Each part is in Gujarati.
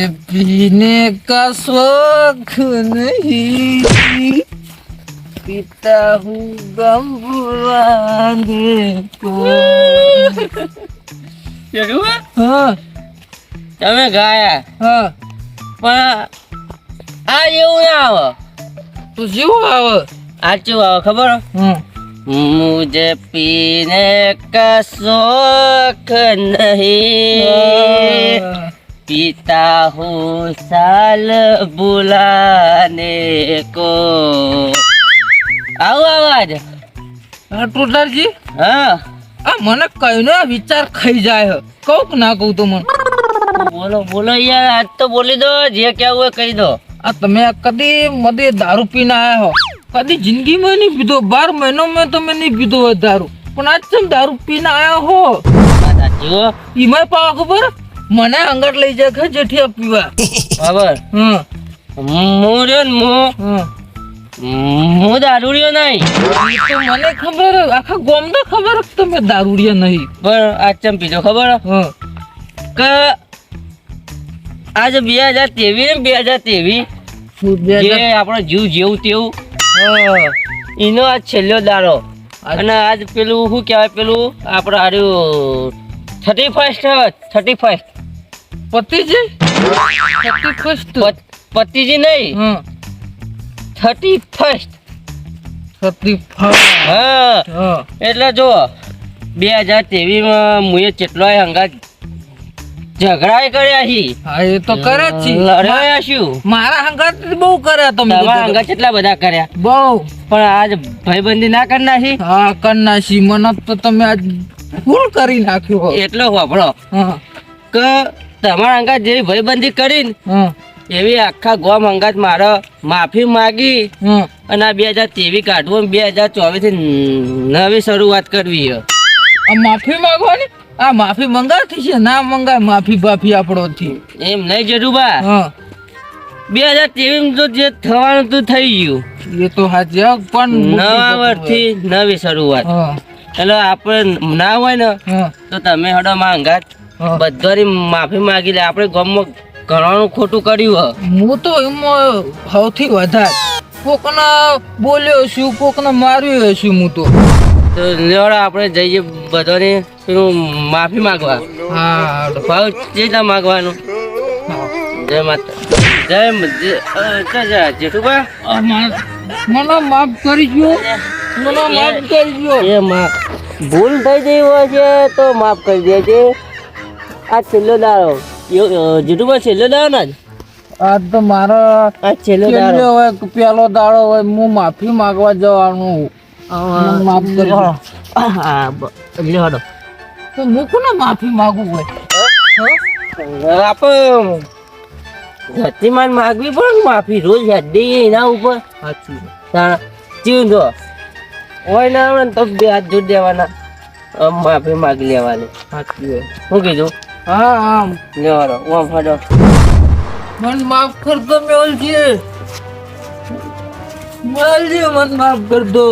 मुझे पीने का शौक नहीं पीता हूँ गम बुलाने को हाँ તમે ગાયા हाँ પણ આ એવું ના આવે तो जीव आव આ ચેવું આવે ખબર हाँ मुझे पीने का शौक नहीं पीता हूँ साल बुलाने को આવો અવાજ हाँ टोटारजी હા આ મને કઈ નો વિચાર ખાઈ જાય હે. કહું કે ના કહું તો મને બોલો બોલો યાર આજ તો બોલી દો જે કહેવું હોય કહી દો આ તમે કદી મદે દારૂ પીને આયા હો કદી જિંદગીમાં નહીં પીધો બાર મહિનોમાં તમે નહીં પીધો હોય દારૂ પણ આજ તમે દારૂ પીને આયા હો વાત સાચી હો એમાં પાવા ખબર મને અંગત લઈ જાય કે જેઠિયા પીવા. બરાબર હમ. હું રહ્યો ને હું હું દારૂડિયો નહીં. તો મને ખબર આખા ગોમ તો ખબર તમે દારૂડિયો નહીં. પણ આ ચમ પીધો ખબર? હં કે આજ બે હજાર ત્રેવીસ ને બે હજાર ત્રેવીસ જે આપણો જીવ જેવું તેવું હા. એનો આજ છેલ્લો દારો અને આજ પેલું શું કહેવાય પેલું? આપણે આર્યું થર્ટી ફર્સ્ટ થર્ટી ફર્સ્ટ પતિજી? થર્ટી ફર્સ્ટ પતિજી નહીં. થર્ટી ફર્સ્ટ થર્ટી ફર્સ્ટ હા. એટલે જો બે હજાર ત્રેવીસમાં મુએ કેટલોય હંગાત ઝઘડા કર્યા છી હા એ તો કરે જ છે. લડાયા છું મારા હંગાત બહુ કર્યા તમે તમારા બધા. હંગાત કેટલા બધા કર્યા. બહુ. પણ આજ ભાઈબંધી ના કરી નાખી? હા કન્નાસી મને તો તમે આજ ફૂલ કરી નાખ્યો એટલો વાપરો હા. કે તમારા અંગાત જેવી ભયબંધી કરીને એવી આખા ગોમ અંગાત મારે માફી માગી અને આ બે હજાર તેવી કાઢવું બે હજાર ચોવીસ નવી શરૂઆત કરવી માફી માંગવાની? આ માફી મંગાતી છે? ના મંગાય માફી બાફી આપણોથી એમ નહીં જરૂર બા બે હજાર ત્રેવીસ તો જે થવાનું તું થઈ ગયું. એ તો હાજર પણ નવા વર્ષથી નવી શરૂઆત. એટલે આપણે ના હોય ને તો તમે હડો માં અંગાત બધાની માફી માગી લે. આપણે ગામમાં ઘણાનું ખોટું કર્યું હોય હું તો એમાં સૌથી વધારે કોકને બોલ્યો છું કોકને માર્યો છું હું તો. લેવડો આપણે જઈએ બધાને પેલું માફી માગવા. હા. ભાવ ચેતા માગવાનું? જય માતા. જય મ- જય અ, જા, જા, જેઠુબા. આ મા- મને માફ કરી ગયો મને માફ કરી ગયો એ માં ભૂલ થઈ ગઈ હોય છે તો માફ કરી દેજે. આ છેલ્લો દાડો. અ, છેલ્લો દાડો ના જ? આ તો મારો આ છેલ્લો દાડો. હોય પેલો દાડો હોય હું માફી માંગવા જવાનું માફ કરી એટલે હા બ- લેવડો તો હું કોને માફી માંગુ હોય? આપણે ધરતીમાન માગવી પણ માફી? રોજ હેડી એના ઉપર. સાચું ચીવ દો હોય ના આવડે ને તો બે હાથ જોડી દેવાના. માફી માગી લેવાની. સાચું. શું કીધું? હા હા લેવાનો ઓમ ફાડો મને માફ કર દો મેલજી. મેલજી મને માફ કર દો.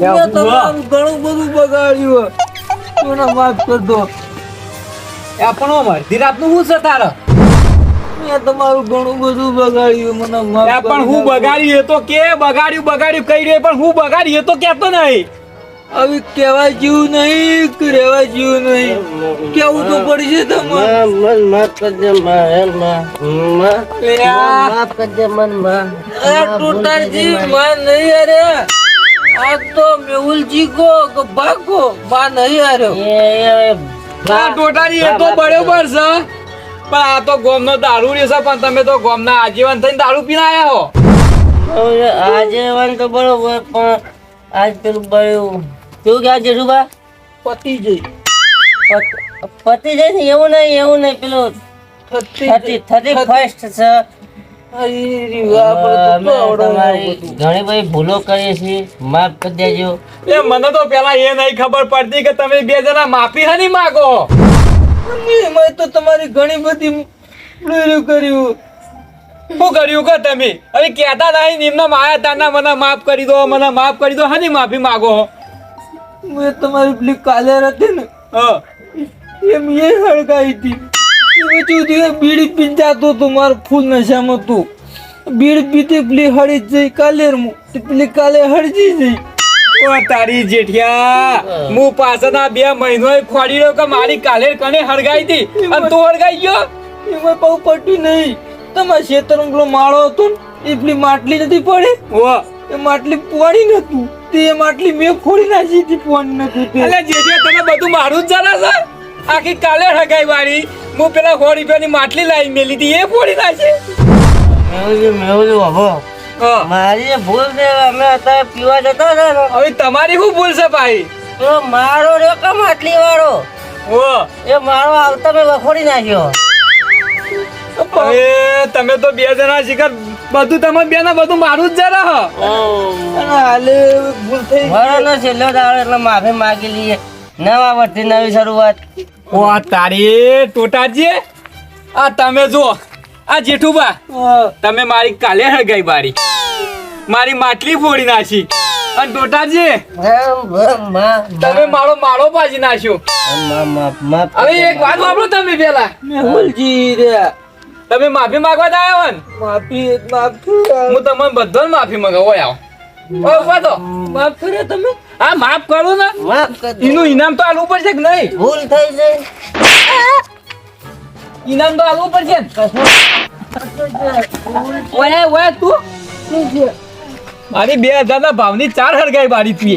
મેં તમારું ઘણું બધું બગાડ્યું. મને માફ કર દો. પણ અડધી રાતનું શું છે તારે? મેં તમારું ઘણું બધું બગાડ્યું. મને માફ પણ હું બગાડ્યું એ તો કે બગાડ્યું બગાડ્યું કઈ રે પણ હું બગાડ્યું એ તો કેતો નહીં. હવે કેવા જેવું નહીં કે રહેવાય જેવું નહીં. કેવું તો પડશે તમારે. મન માફ કરજે માં હે માં. માફ કરજે મનમાં. ટોટાજી માં નહીં અરે આ તો મેહુલજી કો કે ભાગો. માં નહીં એ તો બરોબર છે. પણ આ તો ગોમનો દારૂ છે પણ તમે તો ગોમના આજીવન થઈને દારૂ પીને આવ્યા હો. હવે આજે વાન તો બરોબર પણ આજ પેલું બળ્યું. કેવું કે જશુભા પતિ જઈ પતિ જઈ ને એવું નહીં એવું નહીં પેલું થતી થર્ટી થર્ટી ફર્સ્ટ છે. ઘણી બધી ભૂલો કરીએ છીએ. માફ કરી દેજો. એ મને તો પેલા એ નહીં ખબર પડતી કે તમે બે જણા માફી હની માગો? મેં તો તમારી ઘણી બધી કર્યું. શું કર્યું કે તમે? હવે કહેતા નહીં નિમ્ન માયા તાના મને માફ કરી દો મને માફ કરી દો હની માફી માગો. મેં તમારી પેલી કાલેર હતી ને હા. એમ એ હળગાઈ હતી. વચ્ચે તે બીડી પી જતો હતો મારો ફૂલ નશામાં તું બીડી પીતી પેલી હળી જઈ કાલે મુ પેલી કાલે હળજી જઈ. ઓ તારી જેઠિયા હું પાછળના બે મહિનો ખોડી રહ્યો કે મારી કાલે કને હળગાઈ હતી? અને તું હળગાઈ ગયો? એમાં બહુ પટ્યું નહીં. તમારા ખેતરમાં પેલો માળો હતો ને એ પેલી માટલી નથી પડી? ઓ એ માટલી પોણી નતું. તે એ માટલી મેં ખોલી નાખી હતી પોણી નતું તે. જે જેઠિયા તને બધું મારું જ જાણે છે? આખી કાલે હગાઈ વાળી. હું પેલા સો રૂપિયાની માટલી લાવી મેલી હતી એ ફોડી નાખી. મેહુલજી મેહુલજી બાબો હા. મારી ભૂલ છે અમે અત્યારે પીવા જતા હતા ને. હવે તમારી શું ભૂલ છે ભાઈ? તો મારો રહ્યો કે માટલી વાળો? ઓ એ મારો આવતા મેં વખોડી નાખ્યો. હવે તમે તો બે જણા શિખર બધું તમે બે ને બધું મારું જ જરા હાલે ભૂલ થઈ મારો છેલ્લો દાડો એટલે માફી માગી લઈએ. નવા વર્ષથી નવી શરૂઆત. ઓ તારી ટોટાજી આ તમે જો આ જેઠુબા તમે મારી કાલે હળગાઈ બારી. મારી માટલી ફોડી નાખી. અને ટોટાજી તમે મારો માળો પાજી નાખ્યો. હવે એક વાત વાપરો તમે પેલા. મેહુલજી રે. તમે માફી માંગવા જ આવ્યા ને માફી માફી હું તમને બધો માફી માંગવા ઓ ઊભા તો. માફ કરે તમે? આ માફ કરો ને. માફ કર દો. એનું ઇનામ તો આલવું પડશે કે નહીં? ભૂલ થઈ છે ઇનામ તો આલવું પડશે ઓય ઓય તું. મારી બે હજાર ના ભાવની ચાર હરગાઈ મારી તું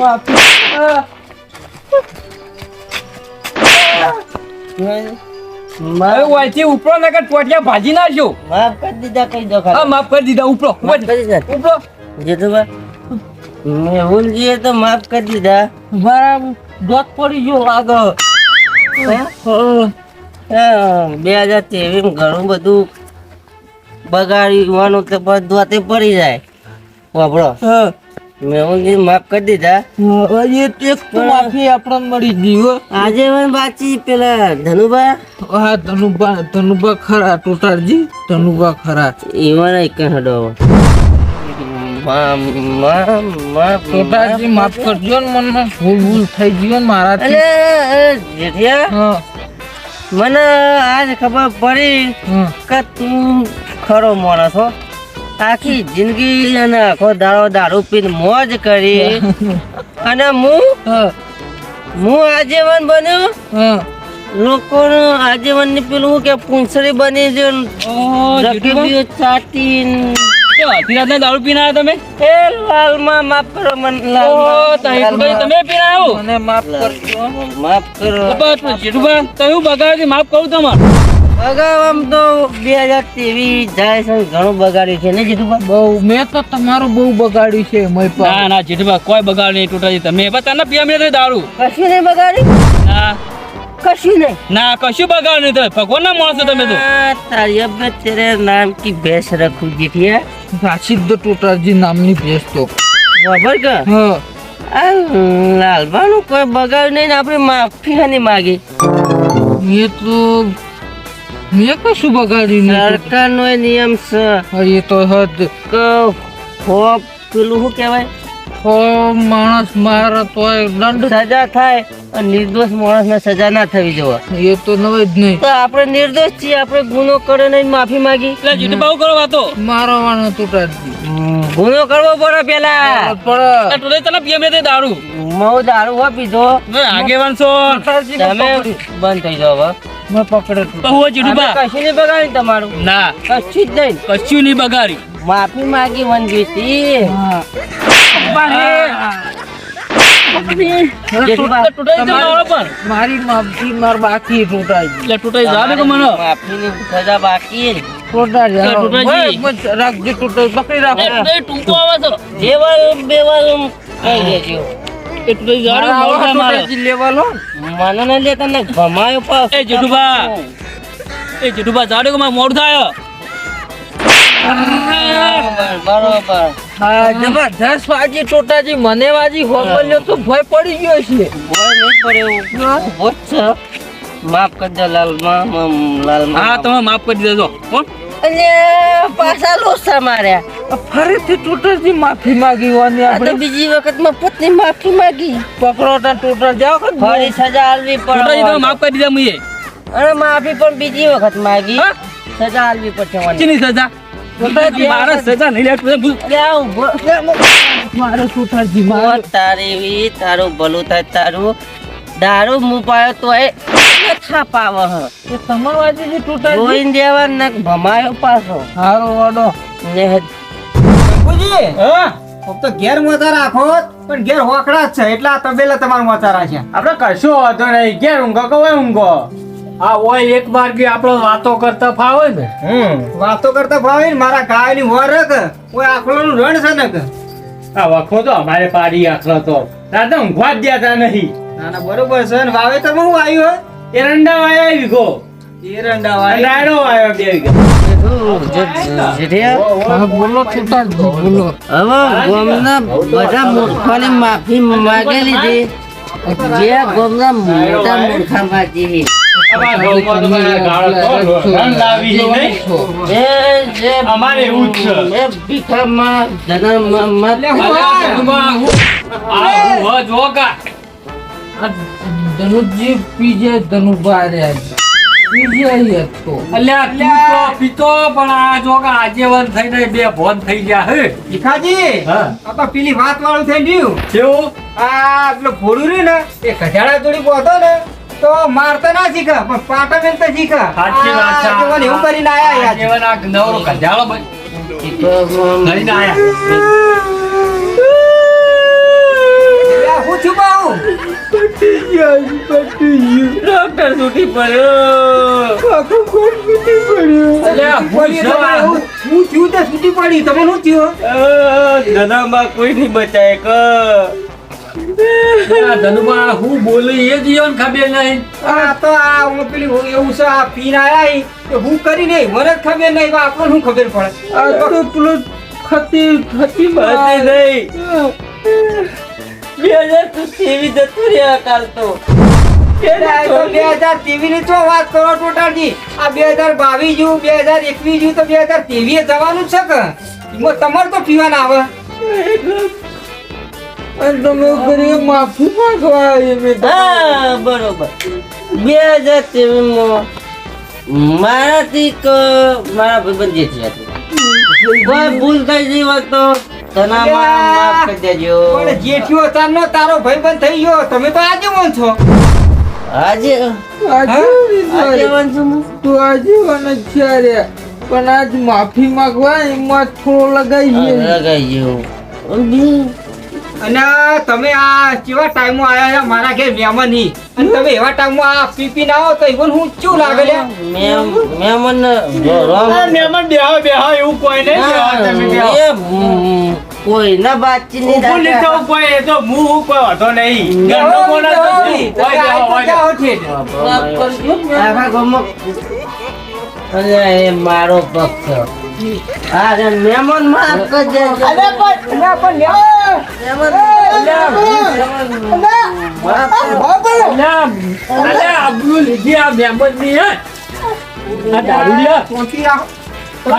હવે માફ. વાંચી ઉપરો નકર ટોટિયા ભાજી નાખ્યો માફ કરી દીધા કઈ દો હા માફ કરી દીધા ઉપરો માફ કરી દીધા. ઉપરો જેઠુભાઈ મેહુલજીએ તો માફ કરી દીધા. મારા દોત પડી ગયો આગળ હા, બે હજાર તેવી ઘણું બધું બગાડવાનું તો બધું હાથે પડી જાય. વાપરો. હા. મેહુલજી માફ કરી દીધા. હા, એ એક તો માફી આપણને મળી ગઈ આજે મને બાકી પેલા ધનુભા હા ધનુબા ધનુબા ખરા ટોટારજી ધનુબા ખરા. એવાના એક હડો મા મા મા ટોટારજી માફ કરજો ને મને. ભૂલ ભૂલ થઈ ગયો ને મારાથી. જેઠિયા. મને આજ ખબર પડી કે તું ખરો માણસ હો. આખી જિંદગી અને આખો દાડો દારૂ પીને મોજ કરી. અને હું? હું. આજીવન બન્યો? લોકો આજીવનની પેલું કે પૂંછડી બની છે. રકેબીઓ ચાટીન. ધીરાજ દારૂ પીને તમે? એ લાલમાં માફ કરો મને લાલમાં. તમે પીના મને માફ કરજો. માફ કરો. તમે માફ કરું તમારે. આમ તો બે હજાર ત્રેવીસ જાય છે ઘણું બગાડ્યું છે. ને જીતુભા બહુ મેં તો તમારું બહુ બગાડ્યું છે ના ના જેઠુબા કોઈ બગાડ નહીં ટોટાજી તમે બસ તને પીવા મળે દારૂ. કશું નહીં બગાડ્યું ના. કશું નહીં? ના કશું બગાડ નહીં તમે ભગવાન ના માણસો તમે તો. આ તારી અબ્બે તેરે નામ કી ભેંસ રખું જીઠિયા સાચી જ નામની ભેંસ તો. બરાબર કે? હા. આ લાલભાનું કોઈ બગાડ નહીં આપણે માફી હાની માગી. એ તો મેં કશું બગાડ્યું નહીં સરકારનો એ નિયમ છે. એ તો હદ. હો પેલું શું કહેવાય? તો માણસ મારે તો દંડ સજા થાય અને નિર્દોષ માણસને સજા ના થવી જોઈએ એ તો નવે જ નહીં. તો આપણે નિર્દોષ છીએ આપણે ગુનો કર્યો નહીં માફી માગી. એટલે બહુ કરો વાતો. મારો વાળો ટોટારજી ગુનો કરવો પડે પેલા. ટોટાજી તને પીવા મળે દારૂ. મઉ દારૂ હો પીધો. આગેવાન છો. તમે બંધ થઈ જાઓ હવે મેં પકડે તો. હું કશું નહીં બગાડ્યું તમારું. ના. કશું જ નહીં. કશું નહીં બગાડી. માફી માગી આવડો પણ મારી માફી માર બાકી ટોટારજી એટલે ટોટાજી જવા કે મને? માફીની સજા બાકી. ટોટારજી. બસ, બસ, રાખજો રાખો. ટૂંકો આવે છે. દેવાલ બેવાલ કહી દેજો. મારા મને ને લે તને ભમાયો પાસ. એ જેઠુબા એ જેઠુબા જવા કે મારે થાય? બરોબર. બરોબર હા જબરદસ્ત વાજી ટોટાજી મને વાજી હોમલ્યો તો ભય પડી ગયો છે. બોય નહીં પડે એવું. ઊભો છે. માફ કરી દે લાલમાં મમ, લાલમાં. હા તમે માફ કરી દેજો કોણ અને પાછા લોસા માર્યા. ફરીથી ટોટાજી માફી માંગી વાની આપણે. બીજી વખતમાં પત્ની માફી માંગી. પકડો તા ટોટા જાવ કે ફરી સજા આલવી પડે તમે તો માફ કરી દીધા મુયે અને માફી પણ બીજી વખત માગી? સજા આલવી પડશે વાની ચીની સજા? મારા સજા નહીં લે ભૂ- અરે આ ઊભો. મારે સુથારજી તારી વી તારું ભલું થાય તારું. દારૂ મુ પાયો તો એ થાપ આવે એ તમારો જે તૂટા જોઈને દેવા ને ભમાયો પાછો. હારો વાડો. ને બાપુજી! હા? તો ઘેર મોતા રાખો પણ ઘેર હોકડા છે. એટલે આ તબેલા તમાર મોતા રાખ્યા આપણે કશો વાંધો નહીં. ઘેર ઊંઘો કે ઓય ઊંઘો? આ ઓય એક વાર બી આપણો વાતો કરતા ફાવે ને. હમ. વાતો કરતા ફાવે ને મારા ગાયની હોર ઓય આખલો નું રણ છે ને આ વખો તો અમારે પાડી આખલો તો. દાદા ઊંઘવા જ દેતા નહીં. ના ના બરોબર છે ને. વાવેતરમાં હું આવ્યું એરંડા વાયા વીઘો એરંડા અને વાળી રાયડો બે વીઘા જેઠિયા, હા બોલો ટોટાજી બોલો. હવે ગામના બધા મૂર્ખોને માફી માગેલી લીધી. જે ગામના મોટા મૂર્ખા માગી અમારે એવું જ છે. એ ધનુજી પીજે ધનુ રે પીજે હતો અલ્યા તું તો પીતો પણ આ જોગા આજીવન થઈને બે ભોન થઈ ગયા હે. ભીખાજી હા. આ તો પેલી વાત વાળું થઈ ગયું. કેવું? આ પેલો રહ્યું ને એ ગઢાડા જોડી પહોંચો ને તો મારતા ના શીખા પણ પાટા મેલ તો શીખા સાચી વાત છે. આ એવું કરીને આયા યાર આજીવન આ નવરો કજાળો બન- આયા. પડ્યો. હું જવા. હું છું તે છૂટી પડી. તમે શું થયું? ધનામાં કોઈ નહીં બચાય ક ધનુમાં હું બોલું એ જ ખબર નહીં. આ તો આ હું પેલી એવું છે આ પીન આયા હું કરી નહીં. મને ખબર નહીં. તો આપણને શું ખબર પડે? આ તો પેલો ખતી ખતી બચી નહીં. બે હજાર તેવી જતું રહ્યા કાલ તો. તો ની ચો વાત કરો ટોટાલજી આ બે હજાર બાવીસ જેવું બે હજાર એકવીસ જેવું તો બે હજાર ત્રેવીસ જવાનું છે કે? તમારે તો પીવાના આવે. અને તમે માફી માંગવા આવી મેં તો. હા બરોબર. બે હજાર ત્રેવીસમાં મારાથી મારા ભાઈબંધ. હતું ભૂલ થઈ ગઈ હોત તો તનામાં માફ કરી દેજો. જેઠિયો તારનો તારો ભાઈબંધ થઈ ગયો તમે તો આજે મન છો આજે. તું આજીવન જ છે પણ આજ માફી માંગવા એમાં થોડો લગાઈ લગાઈ ગયો અને? તમે આ કેવા ટાઈમો આયા છે? મારા ઘેર મહેમાનની અને તમે એવા ટાઈમમાં આ પીપી ના આવો તો even હું ચેવું લાગે લે. મેમ મેમન રોમ મહેમાન બેહો બેહો એવું કોઈ નહીં. એ મ, કોઈના બાતચીત નહીં ઊભું નહીં કોઈ એ તો મુ હું કોઈ વાંધો નહીં ઘરનો કોના તો? તમે હોય કરજો આખા ગમો અરે એ મારો પક્ષ છે. અરે મહેમાન માફ કરજે. માફ કર. અલ્યા, અરે આબરૂ લીધી આ મહેમાનની, હે? આ દારૂ શાંતિ રાખો. તમે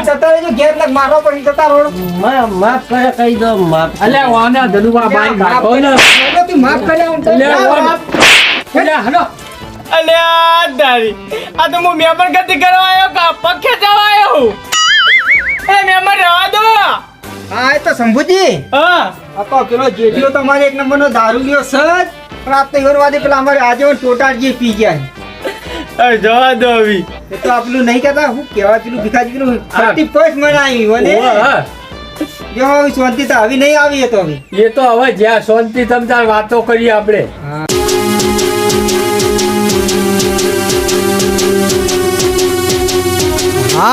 જતા રહેજો, ઘેર લગ મારવા પડી જતા રહો. માફ કરે કહી દો માફ કરે. અલ્યા, વાના ધનુમાં બાઈ નાખો ને. બોલો, તું માફ દારી. આ તો હું મહેમાન ગતિ કરવા આવ્યો કા પગ ખેંચવા આવ્યો. એ મહેમાન રહેવા દો હા એ તો શંભુજી હા આ તો પેલો જેઠિયો તમારે એક નંબરનો દારૂ લ્યો સર પણ આ તો ઈવનવાદી પેલા અમારે આજે ટોટાજી પી ગયા છે. જવા દો હવે. એ તો આપલું નહીં કહેતા હું કેવા પેલું ભીખાજી પેલું થર્ટી ફર્સ્ટ મનાવી મને હા. જો હવે શાંતિ તો આવી નહીં આવી એ તો હવે. એ તો હવે જ્યાં શાંતિ તમતાર વાતો કરીએ આપણે. હા.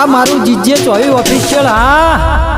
મારું જીજે ચોવી ઓફિશિયલ હા.